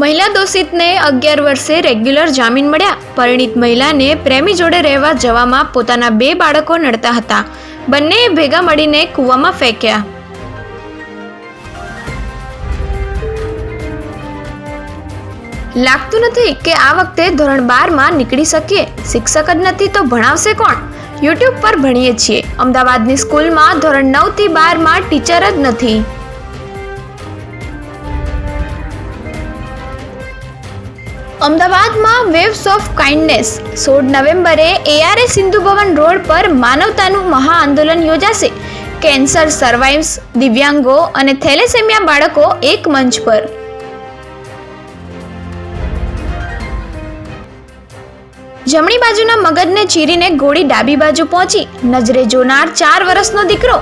મહિલા દોષિતને અગિયાર વર્ષે રેગ્યુલર જામીન મળ્યા. પરિણીત મહિલાને પ્રેમી જોડે રહેવા જવામાં પોતાના બે બાળકો નડતા હતા. બંનેએ ભેગા મળીને કૂવામાં ફેંક્યા. લાગતું નથી કે આ વખતે ધોરણ બારમાં નીકળી શકીએ. શિક્ષક જ નથી તો ભણાવશે કોણ? યુટ્યુબ પર ભણીએ છીએ. અમદાવાદની સ્કૂલમાં ધોરણ નવથી બારમાં ટીચર જ નથી. અમદાવાદમાં વેવ્સ ઓફ કાઇન્ડનેસ સોળ નવેમ્બરે એઆરએ સિંધુ ભવન રોડ પર માનવતાનું મહા આંદોલન યોજાશે. કેન્સર સર્વાઇવ્સ દિવ્યાંગો અને થેલેસેમિયા બાળકો એક મંચ પર. જમણી બાજુના મગજને ચીરીને ગોળી ડાબી બાજુ પહોંચી. નજરે જોનાર ચાર વર્ષનો દીકરો.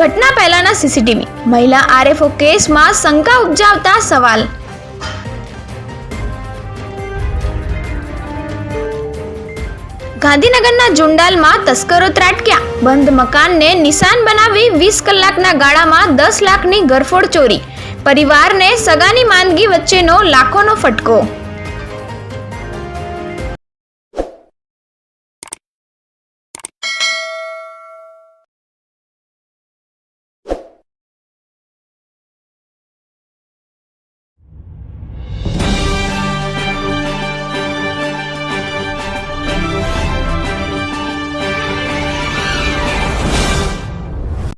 ઘટના પહેલાના સીસીટીવી મહિલા આરએફઓ કેસમાં શંકા ઉપજાવતા સવાલ. ગાંધીનગરના જુંડાલમાં તસ્કરો ત્રાટક્યા. બંધ મકાનને નિશાન બનાવી વીસ કલાકના ગાળામાં દસ લાખની ગરફોડ ચોરી. પરિવારને સગાની માંદગી વચ્ચેનો લાખોનો ફટકો.